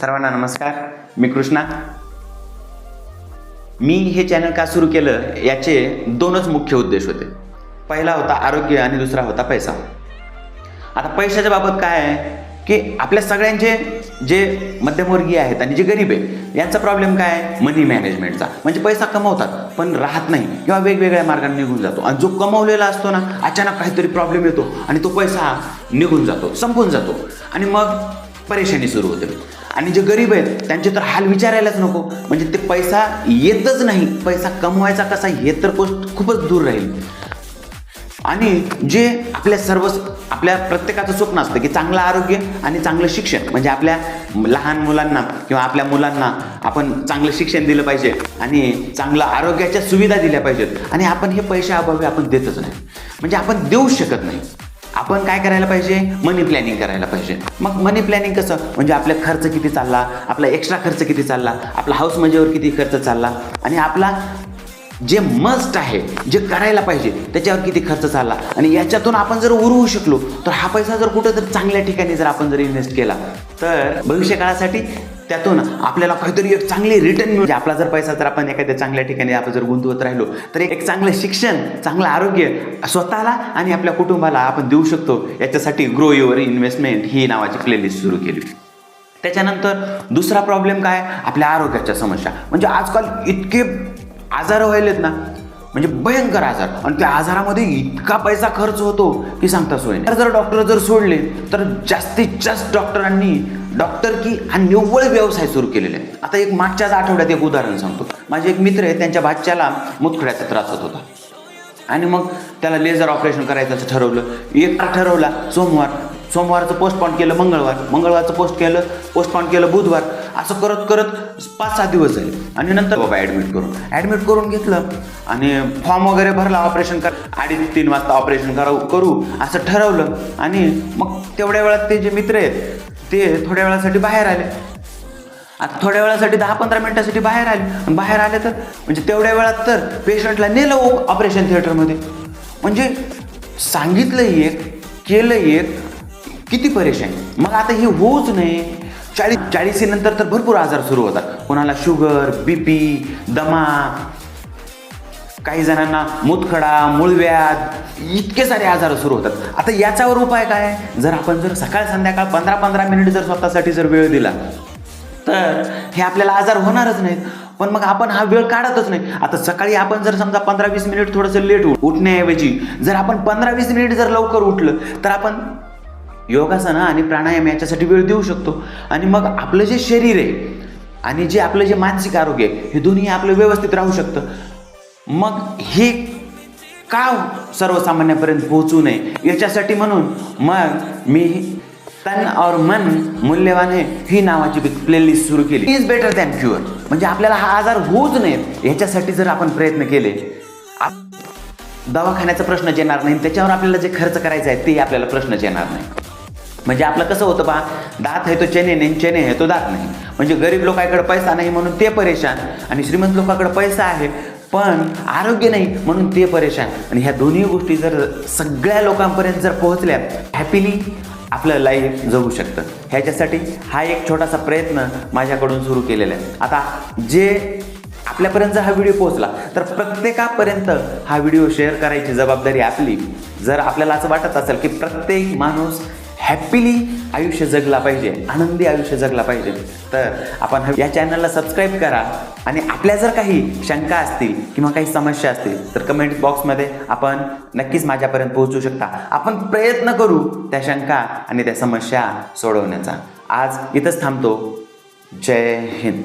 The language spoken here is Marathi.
सर्वांना नमस्कार. मी कृष्णा. मी हे चॅनल का सुरू केलं याचे दोनच मुख्य उद्देश होते. पहिला होता आरोग्य आणि दुसरा होता पैसा. आता पैशाच्या बाबत काय आहे? की आपल्या सगळ्यांचे जे मध्यमवर्गीय आहेत आणि जे गरीब आहे यांचा प्रॉब्लेम काय आहे? मनी मॅनेजमेंटचा म्हणजे पैसा कमवतात पण राहत नाही किंवा वेगवेगळ्या मार्गाने निघून जातो. आणि जो कमवलेला असतो ना अचानक काहीतरी प्रॉब्लेम येतो आणि तो पैसा निघून जातो संपून जातो. आणि मग परेशानी सुरू होते. आणि जे गरीब आहेत त्यांचे तर हाल विचारायलाच नको. म्हणजे ते पैसा येतच नाही. पैसा कमवायचा कसा हे तर गोष्ट खूपच दूर राहील. आणि जे आपल्या सर्व आपल्या प्रत्येकाचं स्वप्न असतं की चांगलं आरोग्य आणि चांगलं शिक्षण. म्हणजे आपल्या लहान मुलांना किंवा आपल्या मुलांना आपण चांगलं शिक्षण दिलं पाहिजे आणि चांगलं आरोग्याच्या सुविधा दिल्या पाहिजेत. आणि आपण हे पैशाअभावी आपण देतच नाही. म्हणजे आपण देऊच शकत नाही. आपण काय करायला पाहिजे? मनी प्लॅनिंग करायला पाहिजे. मग मनी प्लॅनिंग कसं? म्हणजे आपला खर्च किती चालला? आपला एक्स्ट्रा खर्च किती चालला? आपला हाऊस मजेवर किती खर्च चालला? आणि आपला जे मस्ट आहे जे करायला पाहिजे त्याच्यावर किती खर्च चालला? आणि याच्यातून आपण जर उरवू शकलो तर हा पैसा जर कुठं जर चांगल्या ठिकाणी जर आपण जर इन्व्हेस्ट केला तर भविष्य काळासाठी त्यातून आपल्याला काहीतरी एक चांगली रिटर्न मिळू. आपला जर पैसा जर आपण एखाद्या चांगल्या ठिकाणी आपण जर गुंतवत राहिलो तर एक चांगलं शिक्षण चांगलं आरोग्य स्वतःला आणि आपल्या कुटुंबाला आपण देऊ शकतो. याच्यासाठी ग्रो युअर इन्व्हेस्टमेंट ही नावाची प्लेलिस्ट सुरू केली. त्याच्यानंतर दुसरा प्रॉब्लेम काय? आपल्या आरोग्याच्या समस्या. म्हणजे आजकाल इतके आजार व्हायलेत ना म्हणजे भयंकर आजार. आणि त्या आजारामध्ये इतका पैसा खर्च होतो की सांगता सोय नाही. तर जर डॉक्टर जर सोडले तर जास्तीत जास्त डॉक्टरांनी डॉक्टर की हा निव्वळ व्यवसाय सुरू केलेला आहे आता एक मागच्याच आठवड्यात एक उदाहरण सांगतो. माझे एक मित्र आहे त्यांच्या भाच्याला मुतखड्याचा त्रास होत होता. आणि मग त्याला लेझर ऑपरेशन करायचं असं ठरवलं. एक ठरवला सोमवार. सोमवारचं पोस्टपॉन केलं मंगळवार. मंगळवारचं पोस्ट केलं पोस्टपॉन केलं बुधवार. असं करत करत पाच सहा दिवस झाले. आणि नंतर बाबा ॲडमिट करून. ॲडमिट करून घेतलं. आणि फॉर्म वगैरे भरला ऑपरेशन कर अडीच तीन वाजता ऑपरेशन करा करू असं ठरवलं. आणि मग तेवढ्या वेळात ते जे मित्र आहेत ते थोड्या वेळासाठी बाहेर आले. आता थोड्या वेळासाठी दहा पंधरा मिनिटासाठी बाहेर आले. बाहेर आले तर म्हणजे तेवढ्या वेळात तर पेशंटला नेलं ऑपरेशन थिएटरमध्ये म्हणजे सांगितलं एक केलं एक किती परेशान. मग आता हे होऊच नाही चाळीस चाळीसीनंतर तर भरपूर आजार सुरू होतात. कोणाला शुगर बी पी दमा काही जणांना मुतखडा मूळव्याध इतके सारे आजार सुरू होतात. आता याच्यावर उपाय काय? जर आपण जर सकाळ संध्याकाळ पंधरा पंधरा मिनिट जर स्वतःसाठी जर वेळ दिला तर हे आपल्याला आजार होणारच नाहीत. पण मग आपण हा वेळ काढतच नाही. आता सकाळी आपण जर समजा पंधरा वीस मिनिट थोडंसं लेट उठण्याऐवजी जर आपण पंधरा वीस मिनिट जर लवकर उठलं तर आपण योगासनं आणि प्राणायाम याच्यासाठी वेळ देऊ शकतो. आणि मग आपलं जे शरीर आहे आणि जे आपलं जे मानसिक आरोग्य आहे हे दोन्ही आपलं व्यवस्थित राहू शकतं. मग हे का सर्वसामान्यापर्यंत पोहोचू नये? याच्यासाठी म्हणून मग मी तन और मन मूल्यवान आहे ही नावाची प्लेलिस्ट सुरू केली. इज बेटर दॅन क्युअर म्हणजे आपल्याला हा आजार होऊच नयेत. याच्यासाठी जर आपण प्रयत्न केले दवाखान्याचा प्रश्नच येणार नाही त्याच्यावर आपल्याला जे खर्च करायचा आहे ते आपल्याला प्रश्नच येणार नाही. म्हणजे आपलं कसं होतं पहा दात आहे तो चेने नाही चेने आहे तो दात नाही. म्हणजे गरीब लोकांकडे पैसा नाही म्हणून ते परेशान. आणि श्रीमंत लोकांकडे पैसा आहे पण आरोग्य नाही म्हणून ते परेशान. आणि ह्या दोन्ही गोष्टी जर सगळ्या लोकांपर्यंत जर पोहोचल्या हॅपीली आपलं लाईफ जगू शकतं. ह्याच्यासाठी हा एक छोटासा प्रयत्न माझ्याकडून सुरू केलेला आहे. आता जे आपल्यापर्यंत हा व्हिडिओ पोहोचला तर प्रत्येकापर्यंत हा व्हिडिओ शेअर करायची जबाबदारी आपली. जर आपल्याला असं वाटत असेल की प्रत्येक माणूस हॅपीली आयुष्य जगला पाहिजे आनंदी आयुष्य जगला पाहिजे. तर आपण या चॅनलला सबस्क्राईब करा आणि आपल्या जर काही शंका असतील किंवा काही समस्या असतील तर कमेंट बॉक्समध्ये आपण नक्कीच माझ्यापर्यंत पोहोचू शकता. आपण प्रयत्न करू त्या शंका आणि त्या समस्या सोडवण्याचा. आज इथंच थांबतो. जय हिंद.